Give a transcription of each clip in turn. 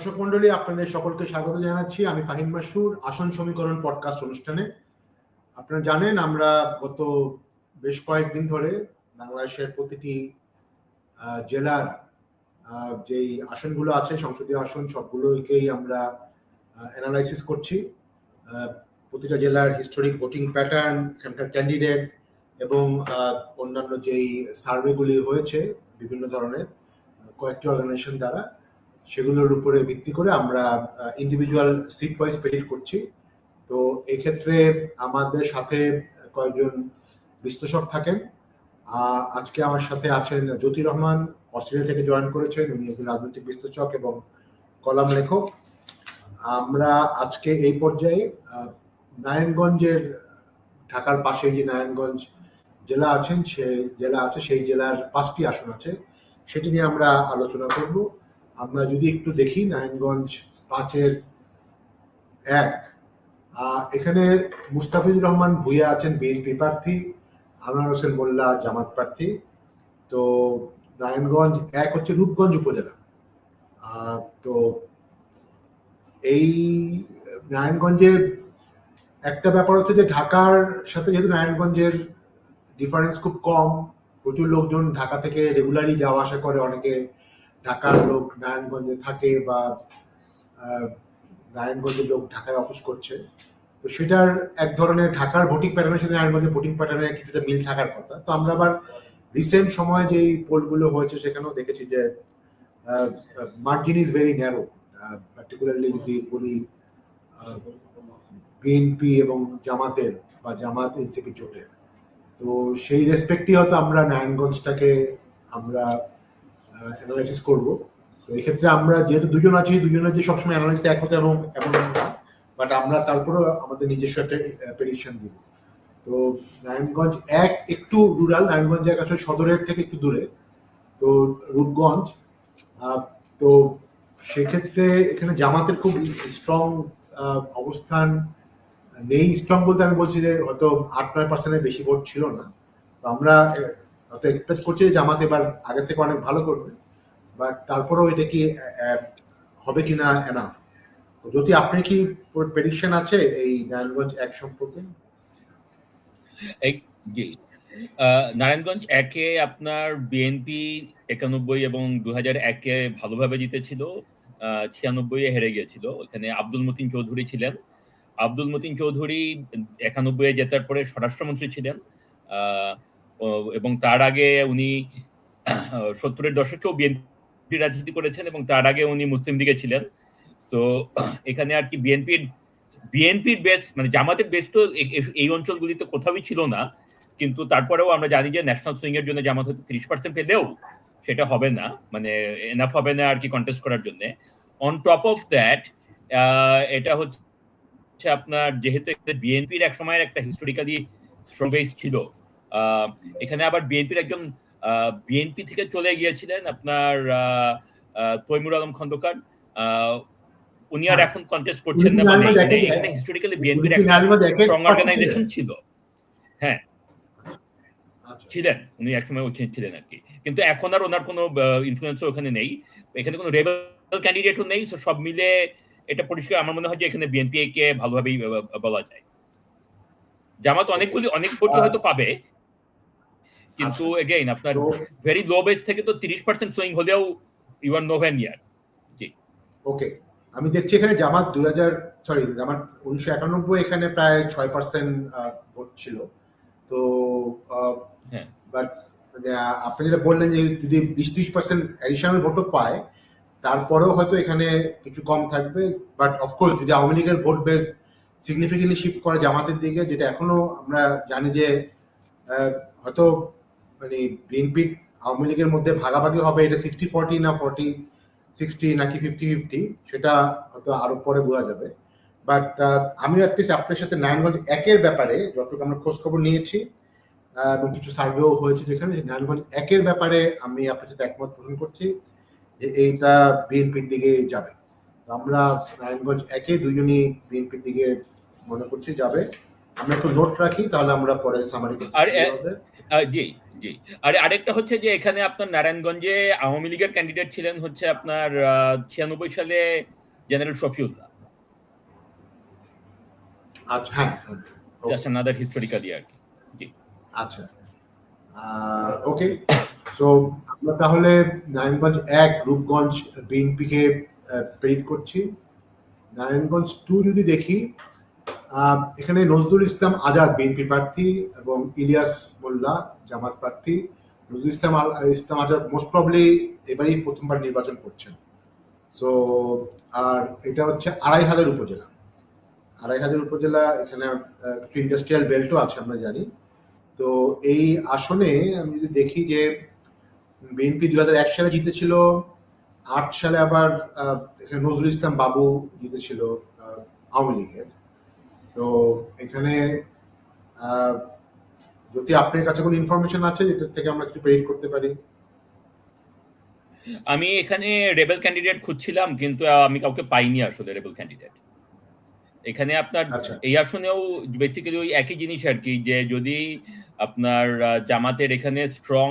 দর্শক মন্ডলী, আপনাদের সকলকে স্বাগত জানাচ্ছি। আমি ফাহিম মাসুর, আসন সমীকরণ পডকাস্ট অনুষ্ঠানে। আপনারা জানেন, আমরা গত বেশ কয়েকদিন ধরে বাংলাদেশের প্রতিটি জেলার যেই আসনগুলো আছে, সংসদীয় আসন, সবগুলোকেই আমরা অ্যানালাইসিস করছি। প্রতিটা জেলার হিস্টোরিক ভোটিং প্যাটার্ন এখানকার ক্যান্ডিডেট এবং অন্যান্য যেই সার্ভেগুলি হয়েছে, বিভিন্ন ধরনের কয়েকটি অর্গানাইজেশন দ্বারা। সেগুলোর উপরে ভিত্তি করে আমরা ইন্ডিভিজুয়াল সিট ওয়াইজ প্রেডিক্ট করছি। তো এক্ষেত্রে আমাদের সাথে কয়েকজন বিশ্লেষক থাকেন। আজকে আমার সাথে আছেন জ্যোতি রহমান, অস্ট্রেলিয়া থেকে জয়েন করেছেন। উনি একজন রাজনৈতিক বিশ্লেষক এবং কলাম লেখক। আমরা আজকে এই পর্যায়ে নারায়ণগঞ্জের, ঢাকার পাশে যে নারায়ণগঞ্জ জেলা আছেন, সে জেলা আছে, সেই জেলার পাঁচটি আসন আছে। সেটি নিয়ে আমরা আলোচনা করব। আমরা যদি একটু দেখি, নারায়ণগঞ্জ পাঁচের এক। এখানে মুস্তাফিজুর রহমান ভুইয়া আছেন বিএনপি প্রার্থী, আনোয়ার হোসেন মোল্লা জামাত প্রার্থী। তো নারায়ণগঞ্জ এক হচ্ছে রূপগঞ্জ উপজেলা। তো এই নারায়ণগঞ্জে একটা ব্যাপার হচ্ছে যে ঢাকার সাথে যেহেতু নারায়ণগঞ্জের ডিফারেন্স খুব কম, প্রচুর লোকজন ঢাকা থেকে রেগুলারই যাওয়া আসা করে, অনেকে ঢাকার লোক নারায়ণগঞ্জে থাকে বা নারায়ণগঞ্জের লোক ঢাকায় অফিস করছে। তো সেটার এক ধরনের ঢাকার ভোটিং প্যাটার্নের সাথে নারায়ণগঞ্জের ভোটিং প্যাটার্নের কিছুটা মিল থাকার কথা। তো আমরা আবার রিসেন্ট সময়ে যেই পোলগুলো হয়েছে সেখানেও দেখেছি যে margin is very narrow particularly যদি বলি বিএনপি এবং জামাতের বা জামাত এনসিপি জোটের। তো সেই রেসপেক্টই হয়তো আমরা নারায়ণগঞ্জটাকে আমরা অ্যানালাইসিস করব। তো এক্ষেত্রে আমরা যেহেতু দুজন আছি, দুজনের যে সবসময় অ্যানালাইসিস এক হতে এবং এমন না বাট আমরা তারপরেও আমাদের নিজস্ব একটা প্রেডিকশন দিব। তো নারায়ণগঞ্জ এক একটু রুরাল নারায়ণগঞ্জ এক আসলে সদরের থেকে একটু দূরে। তো রূপগঞ্জ তো সেক্ষেত্রে এখানে জামাতের খুব স্ট্রং অবস্থান নেই। স্ট্রং বলতে আমি বলছি যে হয়তো আট, নয় পার্সেন্টের বেশি ভোট ছিল না। তো আমরা হয়তো এক্সপেক্ট করছি যে জামাত এবার আগের থেকে অনেক ভালো করবে বাট তারপরেও এটা কি হবে কিনা এনাফ তো যদি আপনি কি প্রেডিকশন আছে এই নারায়ণগঞ্জ এক সম্পর্কে? নারায়ণগঞ্জ একে আপনার বিএনপি একানব্বই এবং দু হাজার একে ভালোভাবে জিতেছিল ছিয়ানব্বই হেরে গিয়েছিল। এখানে আব্দুল মতিন চৌধুরী ছিলেন। আব্দুল মতিন চৌধুরী একানব্বই জেতার পরে স্বরাষ্ট্রমন্ত্রী ছিলেন। এবং তার আগে উনি সত্তরের দশকেও বিএনপি রাজনীতি করেছেন এবং তার আগে উনি মুসলিম দিকে ছিলেন। তো, এখানে আর কি বিএনপির বিএনপির বেস মানে জামাতের বেস তো এই অঞ্চলগুলিতে কোথাওই ছিল না। কিন্তু তারপরেও আমরা জানি যে ন্যাশনাল সুইং এর জন্য জামাত হয়তো তিরিশ পার্সেন্ট পেলেও সেটা হবে না। মানে এনাফ হবে না আর কি কন্টেস্ট করার জন্য। অন টপ অফ দ্যাট এটা হচ্ছে আপনার যেহেতু বিএনপির এক সময়ের একটা হিস্টোরিক্যালি স্ট্রং বেস ছিল এখানে আবার বিএনপির একজন বিএনপি থেকে চলে গিয়েছিলেন আপনার তৈমুর আলম খন্দকার। উনি আর হ্যাঁ। এখন কন্টেস্ট করছেন না মানে এখানে হিস্টোরিক্যালি বিএনপির একটা স্ট্রং অর্গানাইজেশন ছিল। হ্যাঁ। আচ্ছা। ছিলেন। উনি একসময় ছিলেন আর কি। কিন্তু এখন আর ওনার কোনো ইনফ্লুয়েন্সও ওখানে নেই। এখানে কোনো রেবেল ক্যান্ডিডেটও নেই সব মিলে এটা পরিষ্কার আমার মনে হয় যে এখানে বিএনপি কে ভালোভাবেই বলা যায়। জামাত অনেকগুলি অনেক আহ, হয়তো পাবে। কিন্তু এগেইন আপনার ভেরি লো বেস থেকে তো তিরিশ পার্সেন্ট সুইং হলেও ইউ আর নোভেন ইয়ার জি। ওকে আমি দেখছি এখানে জামাত দুই হাজার সরি জামাত উনিশশো একানব্বই এখানে প্রায় ছয় পার্সেন্ট ভোট ছিল। তো হ্যাঁ। বাট আপনি যেটা বললেন যে যদি বিশ ত্রিশ পার্সেন্ট অ্যাডিশনাল ভোটও পায় তারপরেও হয়তো এখানে কিছু কম থাকবে। বাট অফকোর্স যদি আওয়ামী লীগের ভোট বেস সিগনিফিকেন্টলি শিফট করে জামাতের দিকে যেটা এখনও আমরা জানি যে হয়তো মানে বিএনপি আওয়ামী লীগের মধ্যে ভাগাভাগি হবে, এটা সিক্সটি ফর্টি না ফর্টি সিক্সটি নাকি ফিফটি ফিফটি সেটা হয়তো আরও পরে বোঝা যাবে। বাট আমি অ্যাটলিস্ট আপনার সাথে নারায়ণগঞ্জ একের ব্যাপারে যতটুকু আমরা খোঁজ খবর নিয়েছি এবং কিছু সার্ভেও হয়েছে যেখানে নারায়ণগঞ্জ একের ব্যাপারে আমি আপনার সাথে একমত পোষণ করছি যে এইটা বিএনপির দিকে যাবে। আমরা নারায়ণগঞ্জ একে দুজনই বিএনপির দিকে মনে করছি যাবে। আমরা একটু নোট রাখি তাহলে আমরা পরে সামারি আর জি জি। আর আরেকটা হচ্ছে যে এখানে আপনার নারায়ণগঞ্জে আওয়ামী লীগের ক্যান্ডিডেট ছিলেন হচ্ছে আপনার ছিয়ানব্বই সালে জেনারেল শফিউল্লাহ। আচ্ছা হ্যাঁ. জাস্ট আনাদার হিস্টোরিক্যাল ইয়ার জি। আচ্ছা ওকে সো আমরা তাহলে নারায়ণগঞ্জ এক রূপগঞ্জ বিএনপি কে প্রেরিট করছি। নারায়ণগঞ্জ টু যদি দেখি এখানে নজরুল ইসলাম আজাদ, বিএনপি প্রার্থী, এবং ইলিয়াস মোল্লা, জামাত প্রার্থী। নজরুল ইসলাম ইসলাম আজাদ মোস্ট প্রবলি এবারই প্রথমবার নির্বাচন করছেন। সো আর এটা হচ্ছে আড়াই হাজার উপজেলা। আড়াই হাজার উপজেলা, এখানে একটু ইন্ডাস্ট্রিয়াল বেল্টও আছে, আমরা জানি। তো এই আসনে আমি যদি দেখি যে বিএনপি দু হাজার এক সালে জিতেছিল, আট সালে আবার এখানে নজরুল ইসলাম বাবু জিতেছিল আওয়ামী লীগের। তো এখানে যদি আপনার কাছে কোনো ইনফরমেশন আছে যেটার থেকে আমরা কিছু প্রেরিট করতে পারি? আমি এখানে রেবেল ক্যান্ডিডেট খুঁজছিলাম কিন্তু আমি কাউকে পাইনি আসলে রেবেল ক্যান্ডিডেট এখানে আপনার আচ্ছা। এই আসনেও বেসিক্যালি ওই একই জিনিস আর কি যে যদি আপনার জামাতের এখানে স্ট্রং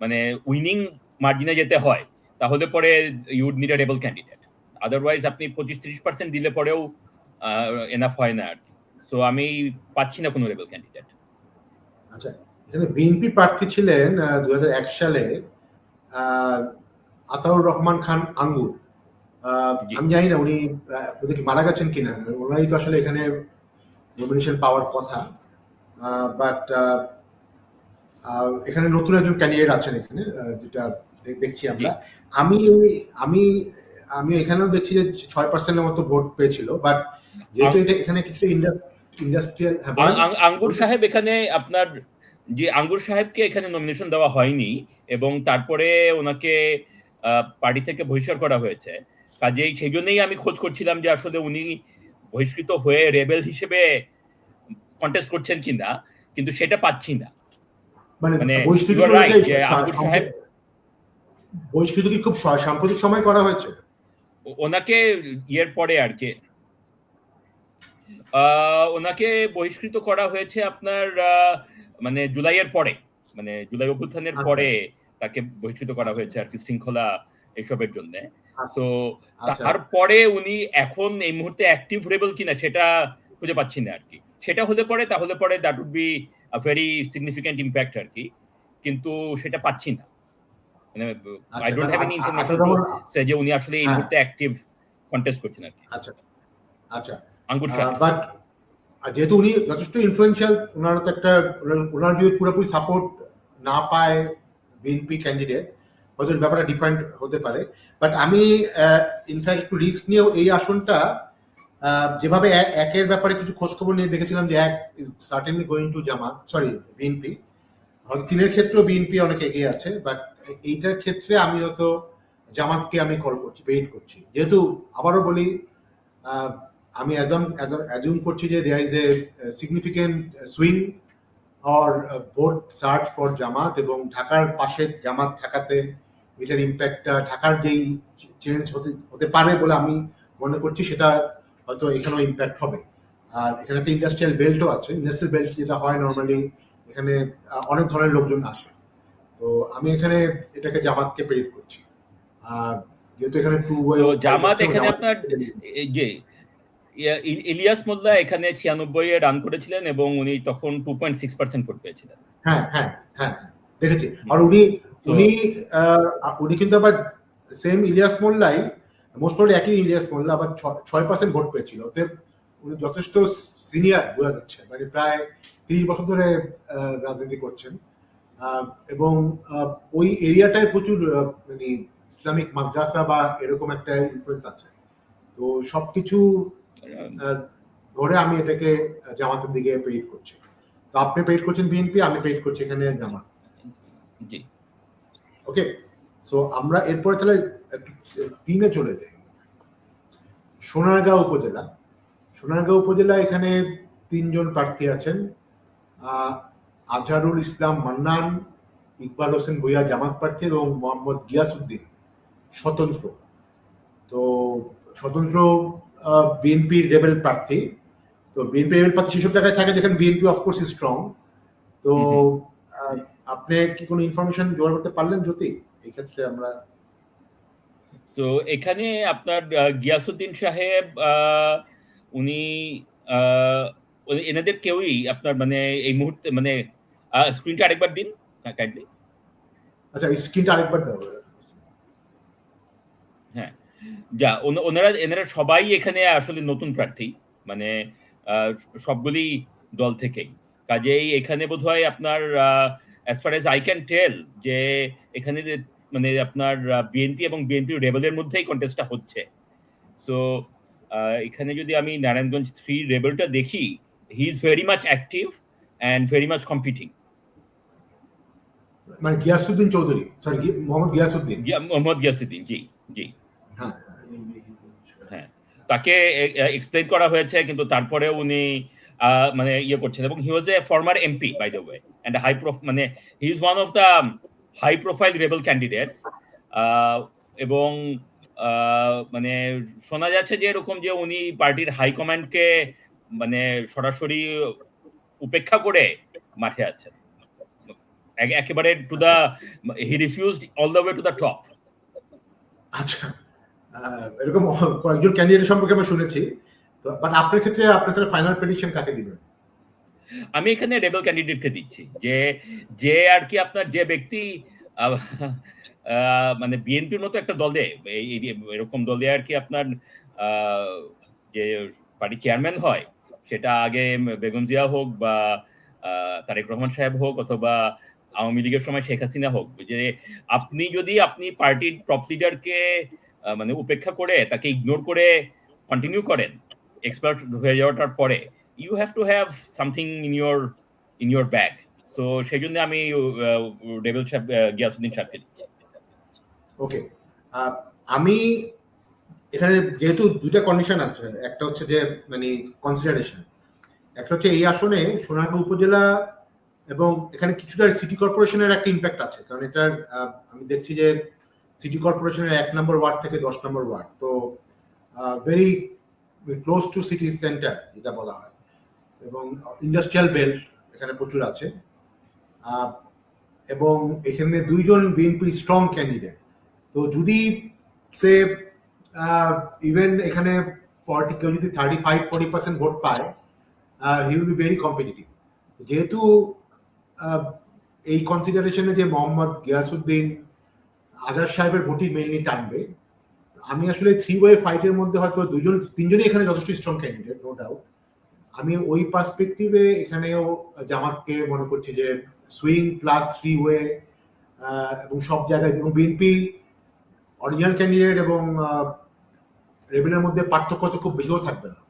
মানে উইনিং মার্জিনে যেতে হয় তাহলে পরে you'd need a rebel candidate otherwise আপনি পঁচিশ ত্রিশ পার্সেন্ট দিলে পরেও এনাফ হয় না আর সো আমি পাচ্ছি না কোনো রেবল ক্যান্ডিডেট আচ্ছা এখানে বিএনপি প্রার্থী ছিলেন দু হাজার এক সালে আতাউর রহমান খান আঙ্গুর। আমি জানি না উনি কি মারা গেছেন কিনা ওনারই তো আসলে এখানে নমিনেশন পাওয়ার কথা। বাট এখানে নতুন একজন ক্যান্ডিডেট আছেন এখানে যেটা দেখছি আমরা। আমি আমি আমি এখানেও দেখছি যে ছয় পার্সেন্টের মতো ভোট পেয়েছিল বাট যেহেতু এটা এখানে কিছুটা ইন্ডাস্ট্রিয়াল আঙ্গুর সাহেব এখানে আপনার যে আঙ্গুর সাহেবকে এখানে নমিনেশন দেওয়া হয়নি এবং তারপরে ওনাকে পার্টি থেকে বহিষ্কার করা হয়েছে। কাজেই সেই জন্যই আমি খোঁজ করছিলাম যে আসলে উনি বহিষ্কৃত হয়ে রেবেল হিসেবে কন্টেস্ট করছেন কিনা কিন্তু সেটা পাচ্ছি না। মানে মানে আঙ্গুর সাহেব বহিষ্কৃত কি খুব সাম্প্রতিক সময় করা হয়েছে? ওনাকে ইয়ের পরে আর কি ওনাকে বহিষ্কৃত করা হয়েছে আপনার মানে জুলাইয়ের পরে মানে জুলাই অভ্যুত্থানের আচ্ছা। পরে তাকে বহিষ্কৃত করা হয়েছে আর কি শৃঙ্খলা এসবের জন্য। তো আচ্ছা। তারপরে উনি এখন এই মুহূর্তে অ্যাক্টিভ রেবল কিনা সেটা খুঁজে পাচ্ছি না আর কি। সেটা হলে পরে তাহলে পরে that would be very significant impact আর কি। কিন্তু সেটা পাচ্ছি না। মানে আই ডোন্ট হ্যাভ এনি আচ্ছা, ইনফরমেশন আচ্ছা, যে উনি আসলে এই হ্যাঁ। মুহূর্তে অ্যাক্টিভ কন্টেস্ট করছেন আর কি। আচ্ছা। আচ্ছা। আঙ্গুর সাহেব বাট যেহেতু উনি যথেষ্ট ইনফ্লুয়েন্সিয়াল ওনার তো একটা ওনার- যদি পুরোপুরি সাপোর্ট না পায় বিএনপি ক্যান্ডিডেট হয়তো ব্যাপারটা ডিফারেন্ট হতে পারে। বাট আমি ইনফ্যাক্ট একটু রিস্ক নিয়েও এই আসনটা যেভাবে একের ব্যাপারে কিছু খোঁজখবর নিয়ে দেখেছিলাম যে এক is certainly going to Jamaat sorry BNP হয়তো তিনের ক্ষেত্রেও বিএনপি অনেক এগিয়ে আছে বাট এইটার ক্ষেত্রে আমি হয়তো জামাতকে আমি কল করছি পেইড করছি। যেহেতু আবারও বলি আমি অ্যাজুম করছি যে there is a significant swing or vote share for Jamaat এবং ঢাকার পাশে জামাত থাকাতে এটার ইম্প্যাক্টটা ঢাকার যেই চেঞ্জ হতে হতে পারে বলে আমি মনে করছি সেটা হয়তো এখানেও ইম্প্যাক্ট হবে। আর এখানে একটা ইন্ডাস্ট্রিয়াল বেল্টও আছে। ইন্ডাস্ট্রিয়াল বেল্ট যেটা হয় নর্মালি এখানে অনেক ধরনের লোকজন আসে। তো আমি এখানে এটাকে জামাতকে প্রেরিত করছি। আর যেহেতু এখানে টু জামাত এখানে আপনার যে ইলিয়াস মোল্লা এখানে ছিয়ানব্বই রান করেছিলেন এবং উনি তখন two point six percent vote পেয়েছিলেন। হ্যাঁ হ্যাঁ হ্যাঁ দেখেছি। আর উনি উনি উনি কিন্তু আবার সেম ইলিয়াস মোল্লাই মোস্ট প্রবলি একই ইলিয়াস মোল্লা আবার ছয় পার্সেন্ট ভোট পেয়েছিল। অতএব উনি যথেষ্ট সিনিয়র বোঝা যাচ্ছে। মানে প্রায় তিরিশ বছর ধরে রাজনীতি করছেন। এবং ওই এরিয়াটায় প্রচুর মানে ইসলামিক মাদ্রাসা বা এরকম একটা ইনফ্লুয়েন্স আছে। তো সবকিছু ধরে আমি এটাকে জামাতের দিকে প্রেরিত করছি। তো আপনি প্রেরিত করছেন বিএনপি আমি প্রেরিত করছি এখানে জামাত। জি। ওকে সো আমরা এরপরে তাহলে তিনে চলে যাই। সোনারগাঁও উপজেলা। সোনারগাঁও উপজেলা এখানে তিনজন প্রার্থী আছেন। আজহারুল ইসলাম মান্নান ইকবাল হোসেন ভুইয়া জামাত প্রার্থী এবং মোহাম্মদ গিয়াসউদ্দিন স্বতন্ত্র। তো স্বতন্ত্র বিএনপির রেবেল প্রার্থী। তো তো বিএনপি রেবেল প্রার্থী সেসব জায়গায় থাকে যেখানে বিএনপি অফকোর্স স্ট্রং তো আপনি কি কোনো ইনফরমেশন জোগাড় করতে পারলেন জ্যোতি? এই ক্ষেত্রে আমরা সো এখানে আপনার আহ, গিয়াসুদ্দিন সাহেব উনি এনাদের কেউই আপনার মানে এই মুহূর্তে মানে স্ক্রিনটা আরেকবার দিন কাইন্ডলি আচ্ছা স্ক্রিনটা আরেকবার দাও যা ওনারা এনারা সবাই এখানে আসলে নতুন প্রার্থী মানে সবগুলি দল থেকেই। কাজেই এখানে বোধ হয় আপনার as far as I can tell যে এখানে মানে আপনার বিএনপি এবং বিএনপি রেবেলের মধ্যেই কন্টেস্টটা হচ্ছে। সো এখানে যদি আমি নারায়ণগঞ্জ থ্রি রেবেলটা দেখি he is very much active and very much competing মানে গিয়াসুদ্দিন চৌধুরী সরি মোহাম্মদ গিয়াসুদ্দিন মোহাম্মদ গিয়াসুদ্দিন জি জি। হ্যাঁ। তাকে এক্সপ্লেন করা হয়েছে কিন্তু তারপরে উনি মানে ইয়ে করছেন। এবং he was a former MP by the way and high prof মানে he is one of the high profile rebel candidates এবং মানে শোনা যাচ্ছে যে এরকম যে উনি পার্টির হাইকমান্ডকে মানে সরাসরি উপেক্ষা করে মাঠে আছেন। একেবারে to the he refused all the way to the top আচ্ছা। এরকম কয়েকজন ক্যান্ডিডেট সম্পর্কে আমরা শুনেছি। তো বাট আপনার ক্ষেত্রে আপনার তাহলে ফাইনাল প্রেডিকশন কাকে দিবেন? আমি এখানে রেবেল ক্যান্ডিডেটকে দিচ্ছি। যে যে আর কি আপনার যে ব্যক্তি মানে বিএনপির মতো একটা দলে এরকম দলে আর কি আপনার যে পার্টি চেয়ারম্যান হয়, সেটা আগে বেগম জিয়া হোক বা তারেক রহমান সাহেব হোক অথবা আওয়ামী লীগের সময় শেখ হাসিনা হোক। যে আপনি যদি, আপনি পার্টির টপ লিডারকে মানে উপেক্ষা করে, তাকে ইগনোর করে কন্টিনিউ করেন এক্সপার্ট হয়ে যাওয়াটার পরে you have to have something in your in your bag so সেই জন্য আমি রেবেল সাহেব গিয়াসুদ্দিন সাহেবকে দিচ্ছি। ওকে আমি এখানে যেহেতু দুইটা কন্ডিশন আছে, একটা হচ্ছে যে মানে কনসিডারেশন একটা হচ্ছে এই আসনে সোনারগাঁও উপজেলা এবং এখানে কিছুটা সিটি কর্পোরেশনের একটা ইম্প্যাক্ট আছে। কারণ এটার আমি দেখছি যে সিটি কর্পোরেশনের এক নম্বর ওয়ার্ড থেকে দশ নম্বর ওয়ার্ড। তো very close to city centre যেটা বলা হয়। এবং ইন্ডাস্ট্রিয়াল বেল্ট এখানে প্রচুর আছে। এবং এখানে দুইজন বিএনপি স্ট্রং ক্যান্ডিডেট তো যদি সে ইভেন এখানে ফর্টি কেউ যদি thirty five forty percent vote পায় he will be very competitive যেহেতু এই কনসিডারেশনে যে মোহাম্মদ গিয়াসুদ্দিন আজাদ সাহেবের ভোটই মেইনলি টানবে। আমি আসলে থ্রি ওয়ে ফাইটের মধ্যে হয়তো দুজন, তিনজনই এখানে যথেষ্ট স্ট্রং ক্যান্ডিডেট নো ডাউট আমি ওই পার্সপেক্টিভে এখানেও জামাতকে মনে করছি যে সুইং প্লাস থ্রি ওয়ে এবং সব জায়গায় এবং বিএনপি অরিজিনাল ক্যান্ডিডেট এবং রেবেলের মধ্যে পার্থক্য তো খুব বেশিও থাকবে না।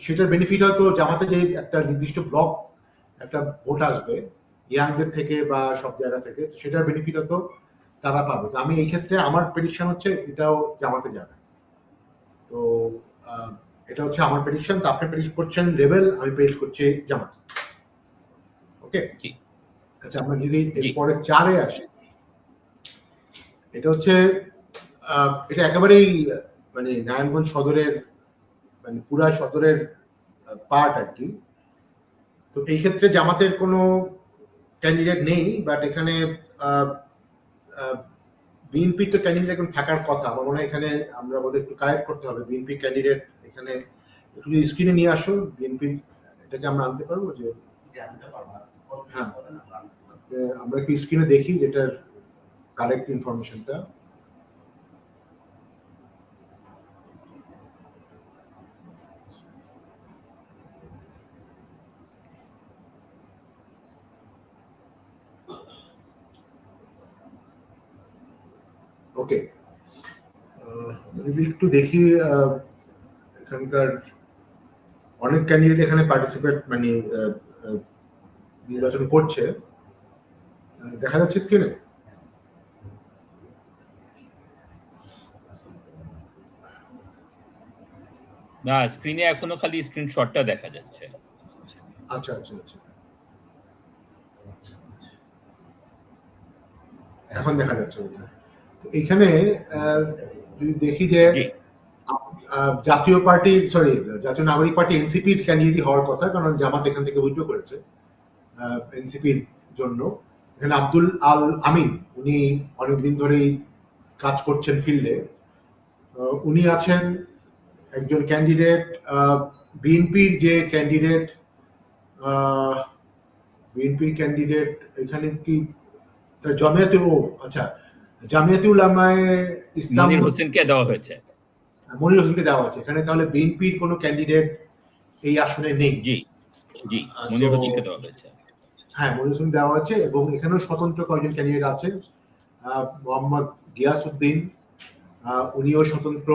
সেটার বেনিফিট হয়তো জামাতে যে একটা নির্দিষ্ট ব্লক একটা ভোট আসবে ইয়াংদের থেকে বা সব জায়গা থেকে, সেটার বেনিফিট হয়তো তারা পাবে। আমি এই ক্ষেত্রে আমার প্রেডিকশন হচ্ছে এটাও জামাতে যাবে। তো এটা হচ্ছে আমার প্রেডিকশন তো আপনি প্রেডিক্ট করছেন লেভেল আমি প্রেডিক্ট করছি জামাত। ওকে। আচ্ছা আমরা যদি। এরপরে চারে আসি এটা হচ্ছে এটা একেবারেই মানে নারায়ণগঞ্জ সদরের মানে পুরা সদরের পার্ট আর কি। তো এই ক্ষেত্রে জামাতের কোনো ক্যান্ডিডেট নেই বাট এখানে বিএনপি তো ক্যান্ডিডেট এখন থাকার কথা। আমার মনে হয় এখানে আমরা বোধহয় একটু কারেক্ট করতে হবে। বিএনপি ক্যান্ডিডেট এখানে একটু যদি স্ক্রিনে নিয়ে আসো বিএনপি এটাকে আমরা আনতে পারব যে হ্যাঁ। আমরা একটু স্ক্রিনে দেখি যেটার কারেক্ট ইনফরমেশনটা ওকে। একটু দেখি এখানকার অনেক ক্যান্ডিডেট এখানে পার্টিসিপেট মানে নির্বাচন করছে। দেখা যাচ্ছে স্ক্রিনে না স্ক্রিনে এখনও খালি স্ক্রিনশটটা দেখা যাচ্ছে। আচ্ছা আচ্ছা আচ্ছা। এখন দেখা যাচ্ছে এখানে দেখি যে জাতীয় পার্টির সরি জাতীয় নাগরিক পার্টি এনসিপির ক্যান্ডিডেট হওয়ার কথা কারণ জামাত এখান থেকে উইথড্র করেছে এনসিপির জন্য। এখানে আব্দুল আল আমিন উনি অনেকদিন ধরেই কাজ করছেন ফিল্ডে। উনি আছেন একজন ক্যান্ডিডেট বিএনপির যে ক্যান্ডিডেট বিএনপির ক্যান্ডিডেট এখানে কি তার জমিয়াতে ও আচ্ছা জামিয়াতে উলামায়ে ইসলাম হোসেনকে দেওয়া হয়েছে। মনির হোসেনকে দেওয়া হয়েছে। এখানে তাহলে বিএনপির কোনো ক্যান্ডিডেট এই আসনে নেই। জি জি মনির হোসেনকে দেওয়া হয়েছে। হ্যাঁ মনির হোসেন দেওয়া হয়েছে এবং এখানেও স্বতন্ত্র কয়েকজন ক্যান্ডিডেট আছে। মোহাম্মদ গিয়াসউদ্দিন উনিও স্বতন্ত্র।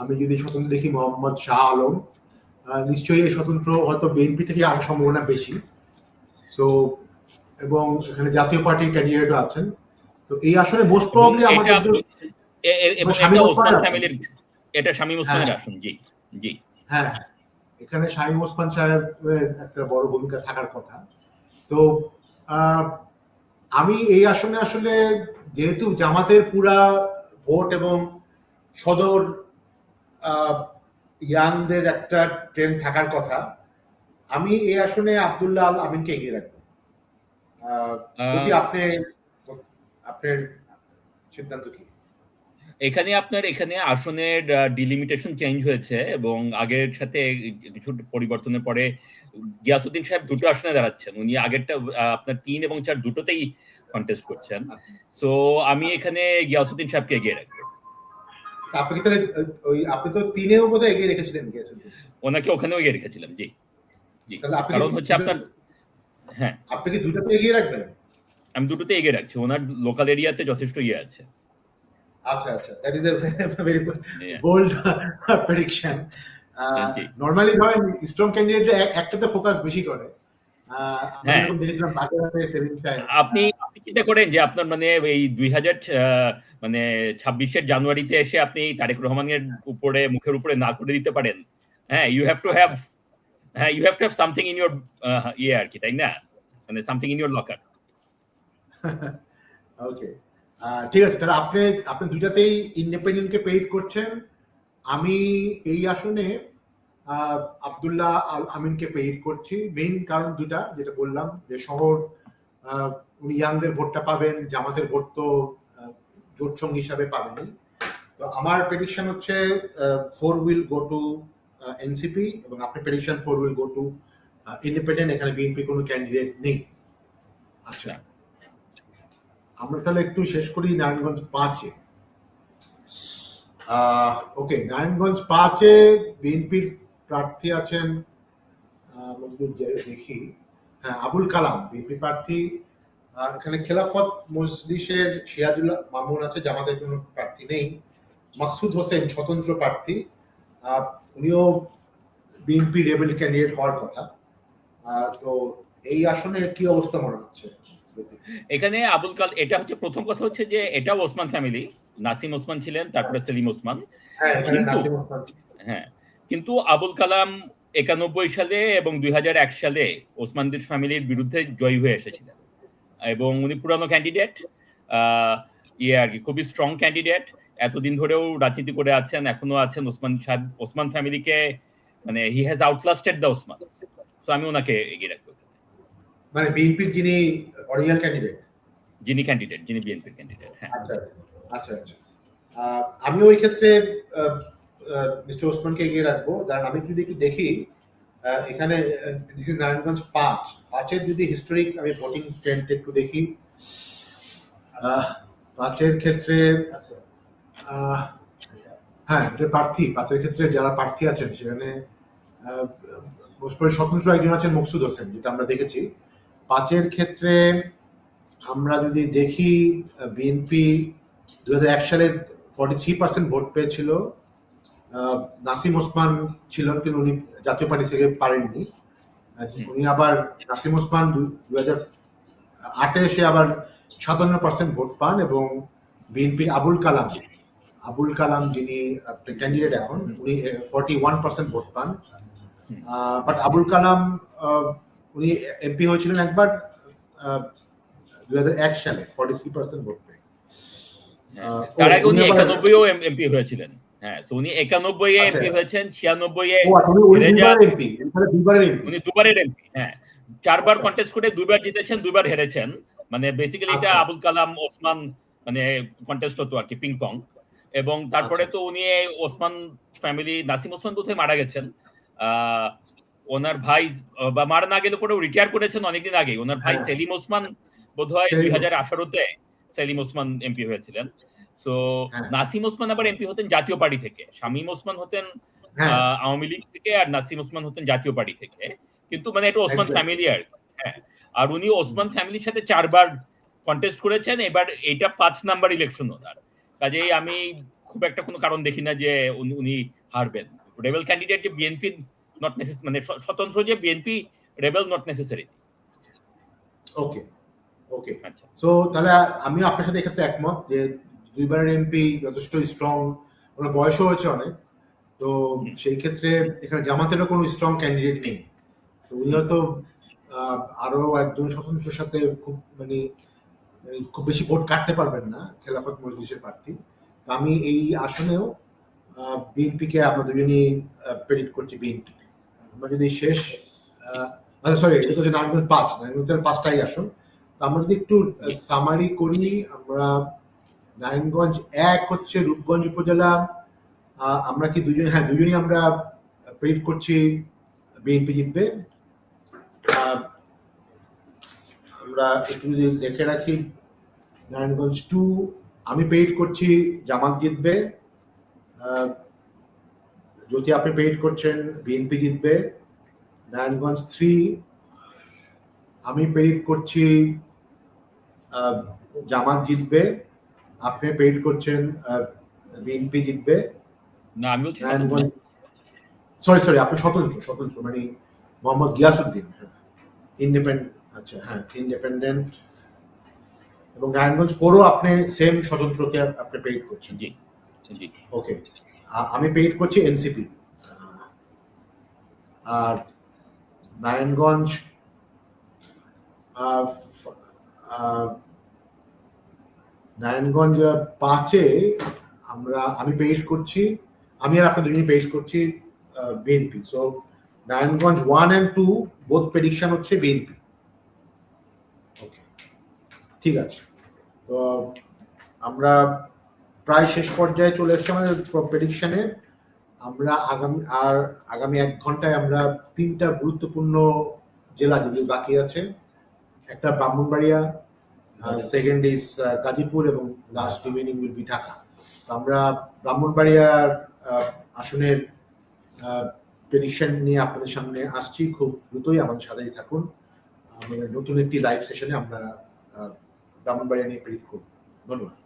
আমি যদি স্বতন্ত্র দেখি মোহাম্মদ শাহ আলম। নিশ্চয়ই এই স্বতন্ত্র হয়তো বিএনপি থেকে আসার সম্ভাবনা বেশি। সো এবং এখানে জাতীয় পার্টির ক্যান্ডিডেটও আছেন। তো এই আসলে মোস্ট আমাদের এটা ওসমান ফ্যামিলির এটা শামীম ওসমানের হ্যাঁ। আসন জি জি হ্যাঁ। এখানে ওসমান সাহেবের একটা বড় ভূমিকা থাকার কথা তো আমি এই আসনে আসলে যেহেতু জামাতের পুরা ভোট এবং সদর ইয়াংদের একটা ট্রেন থাকার কথা আমি এই আসনে আবদুল্লাহ আল আমিনকে এগিয়ে রাখব আহ, যদি আপনি আপনার সিদ্ধান্ত কি? এখানে আপনার এখানে আসনের ডিলিমিটেশন চেঞ্জ হয়েছে এবং আগের সাথে কিছু পরিবর্তনের পরে গিয়াসুদ্দিন সাহেব দুটো আসনে দাঁড়াচ্ছেন। উনি আগেরটা আপনার তিন এবং চার দুটোতেই কন্টেস্ট করছেন। সো আমি এখানে গিয়াসুদ্দিন সাহেবকে এগিয়ে রাখব। আপনি তাহলে ওই আপনি তো তিনেও বোধহয় এগিয়ে রেখেছিলেন গিয়াসউদ্দিন ওনাকে ওখানেও এগিয়ে রেখেছিলাম জি। জি। কারণ হচ্ছে আপনার হ্যাঁ। আপনি কি দুটাতে এগিয়ে রাখবেন? আমি দুটোতে এগিয়ে রাখছি ওনার লোকাল এরিয়াতে যথেষ্ট ইয়ে আছে। আচ্ছা আচ্ছা that is a very bold prediction normally ধরেন স্ট্রং ক্যান্ডিডেট একটাতে ফোকাস বেশি করে। আমরা হ্যাঁ। আপনি আপনি চিন্তা করেন যে আপনার মানে এই দুই হাজার মানে ছাব্বিশের জানুয়ারিতে এসে আপনি তারেক রহমানের উপরে মুখের উপরে না করে দিতে পারেন। হ্যাঁ ইউ হ্যাভ টু হ্যাভ হ্যাঁ you have to have something in your ইয়ে আর কি তাই না? মানে something in your locker okay ঠিক আছে তাহলে আপনি আপনি দুটাতেই ইন্ডিপেন্ডেন্টকে পেইড করছেন। আমি এই আসনে আব্দুল্লাহ আল আমিনকে পেইড করছি। মেইন কারণ দুটা যেটা বললাম যে শহর উনি ইয়াংদের ভোটটা পাবেন জামাতের ভোট তো আহ, জোট সঙ্গী হিসাবে পাবেনই। তো আমার প্রেডিকশন হচ্ছে four will go to NCP এবং আপনার prediction four will go to independent এখানে বিএনপি কোনো ক্যান্ডিডেট নেই। আচ্ছা। আমরা তাহলে একটু শেষ করি নারায়ণগঞ্জ পাঁচে। ওকে নারায়ণগঞ্জ পাঁচে বিএনপির প্রার্থী আছেন দেখি হ্যাঁ আবুল কালাম, বিএনপি প্রার্থী। এখানে খেলাফত মজলিসের সিরাজুল্লাহ মামুন আছে, জামাতের কোনো প্রার্থী নেই। মাকসুদ হোসেন স্বতন্ত্র প্রার্থী। উনিও বিএনপি রেবেল ক্যান্ডিডেট হওয়ার কথা। তো এই আসনে কি অবস্থা মনে হচ্ছে? এখানে আবুল কাল এটা হচ্ছে প্রথম কথা হচ্ছে যে এটা ওসমান ফ্যামিলি নাসিম ওসমান ছিলেন তারপরে সেলিম ওসমান। হ্যাঁ কিন্তু- হ্যাঁ কিন্তু আবুল কালাম একানব্বই সালে এবং দুই এক সালে ওসমানদের ফ্যামিলির বিরুদ্ধে জয়ী হয়ে এসেছিলেন। এবং উনি পুরানো ক্যান্ডিডেট ইয়ে আর কি খুবই স্ট্রং ক্যান্ডিডেট এতদিন ধরেও রাজনীতি করে আছেন এখনও আছেন ওসমান সাহেব ওসমান ফ্যামিলিকে মানে he has outlasted the Osman so আমি ওনাকে এগিয়ে রাখব। মানে বিএনপির যিনি অরিজিনাল ক্যান্ডিডেট যিনি ক্যান্ডিডেট যিনি বিএনপির ক্যান্ডিডেট হ্যাঁ। আচ্ছা আচ্ছা আচ্ছা। আমিও ওই ক্ষেত্রে মিস্টার ওসমানকে এগিয়ে রাখব। কারণ আমি যদি একটু দেখি এখানে দিস ইজ নারায়ণগঞ্জ পাঁচ। পাঁচের যদি হিস্টোরিক আমি ভোটিং ট্রেন্ড একটু দেখি পাঁচের ক্ষেত্রে হ্যাঁ এটা প্রার্থী। পাঁচের ক্ষেত্রে যারা প্রার্থী আছেন সেখানে স্বতন্ত্র একজন আছেন মকসুদ হোসেন যেটা আমরা দেখেছি। পাঁচের ক্ষেত্রে আমরা যদি দেখি, বিএনপি দু এক সালে ফর্টি থ্রি পার্সেন্ট ভোট পেয়েছিল। নাসিম ওসমান ছিলেন কিন্তু উনি জাতীয় পার্টি থেকে পারেননি। উনি আবার নাসিম ওসমান দু হাজার আটে এসে আবার সাতান্ন পার্সেন্ট ভোট পান এবং বিএনপির আবুল কালাম আবুল কালাম যিনি ক্যান্ডিডেট এখন, উনি ফর্টি ওয়ান পার্সেন্ট ভোট পান। বাট আবুল কালাম উনি এমপি হয়েছিলেন একবার দু হাজার এক সালে ফর্টি থ্রি পার্সেন্ট ভোট পেয়ে। তার আগে উনি একানব্বইও এমপি হয়েছিলেন। হ্যাঁ তো উনি একানব্বই এ আচ্ছা। এমপি হয়েছেন ছিয়ানব্বই এ আচ্ছা উনি উনি দুবারের এমপি হ্যাঁ। চারবার কন্টেস্ট করে দুইবার জিতেছেন দুইবার হেরেছেন। মানে বেসিক্যালি এটা আচ্ছা। আবুল কালাম ওসমান মানে কন্টেস্ট হতো আর কি পিং পং এবং তারপরে আচ্ছা। তো উনি ওসমান ফ্যামিলি নাসিম ওসমান কোথায় মারা গেছেন। আহ, ওনার ভাই বা মারা না গেলে পরেও রিটায়ার করেছেন অনেকদিন আগে। ওনার ভাই হ্যাঁ। সেলিম ওসমান বোধহয় সেলিম দুই হাজার আঠারোতে সেলিম ওসমান এমপি হয়েছিলেন। সো হ্যাঁ। নাসিম ওসমান আবার এমপি হতেন জাতীয় পার্টি থেকে। শামীম ওসমান হতেন হ্যাঁ। আওয়ামী লীগ থেকে আর নাসিম ওসমান হতেন জাতীয় পার্টি থেকে। কিন্তু মানে এটা ওসমান ফ্যামিলি আর কি, হ্যাঁ। আর উনি ওসমান ফ্যামিলির সাথে চারবার কন্টেস্ট করেছেন। এবার এটা পাঁচ নাম্বার ইলেকশন ওনার। কাজেই আমি খুব একটা কোনো কারণ দেখি না যে উনি- হারবেন। রেবেল ক্যান্ডিডেট যে বিএনপি নট নেসেস মানে স্বতন্ত্র যে BNP rebel not necessary okay okay so তাহলে আমি আপনার সাথে এক্ষেত্রে একমত যে দুইবারের এমপি যথেষ্ট স্ট্রং ওনার বয়সও হয়েছে অনেক। তো সেই ক্ষেত্রে এখানে জামাতেরও কোনো স্ট্রং ক্যান্ডিডেট নেই। তো উনি হয়তো আরও একজন স্বতন্ত্রের সাথে খুব মানে মানে খুব বেশি ভোট কাটতে পারবেন না খেলাফত মজলিসের প্রার্থী। তো আমি এই আসনেও বিএনপিকে আমরা দুজনই প্রেডিক্ট করছি বিএনপি আমরা যদি শেষ সরি এটা তো নারায়ণগঞ্জ পাঁচ নারায়ণগঞ্জের পাঁচটাই আসন তো আমরা যদি একটু সামারি করি, আমরা নারায়ণগঞ্জ এক হচ্ছে রূপগঞ্জ উপজেলা। আমরা কি দুজন হ্যাঁ দুজনই আমরা প্রেডিক্ট করছি বিএনপি জিতবে। আমরা একটু যদি দেখে রাখি, নারায়ণগঞ্জ টু আমি পেইড করছি জামাত জিতবে। জ্যোতি আপনি পেইড করছেন বিএনপি জিতবে। নারায়ণগঞ্জ থ্রি আমি পেইড করছি জামাত জিতবে। আপনি পেইড করছেন বিএনপি জিতবে। না আমি সরি সরি আপনি স্বতন্ত্র স্বতন্ত্র মানে মোহাম্মদ গিয়াসুদ্দিন ইন্ডিপেন্ডেন্ট আচ্ছা হ্যাঁ ইন্ডিপেন্ডেন্ট এবং নারায়ণগঞ্জ ফোরও আপনি সেম স্বতন্ত্রকে আপনি পেইড করছেন। জি জি। ওকে আমি পেইড করছি এনসিপি আর নারায়ণগঞ্জ নারায়ণগঞ্জ পাঁচে আমরা, আমি পেইড করছি, আমি আর আপনার দুজনই পেইড করছি BNP so Narayanganj one and two বোধ প্রেডিকশন হচ্ছে বিএনপি ওকে ঠিক আছে। তো আমরা প্রায় শেষ পর্যায়ে চলে এসেছি আমাদের প্রেডিকশনে আমরা আগামী আর আগামী এক ঘন্টায় আমরা তিনটা গুরুত্বপূর্ণ জেলা যেগুলি বাকি আছে একটা ব্রাহ্মণবাড়িয়া সেকেন্ড ইজ গাজীপুর এবং last remaining will be Dhaka. তো আমরা ব্রাহ্মণবাড়িয়ার আসনের প্রেডিকশন নিয়ে আপনাদের সামনে আসছি। খুব দ্রুতই আমাদের সাথেই থাকুন। আমাদের নতুন একটি লাইভ সেশনে আমরা ব্রাহ্মণবাড়িয়া নিয়ে প্রেডিক্ট করব। ধন্যবাদ।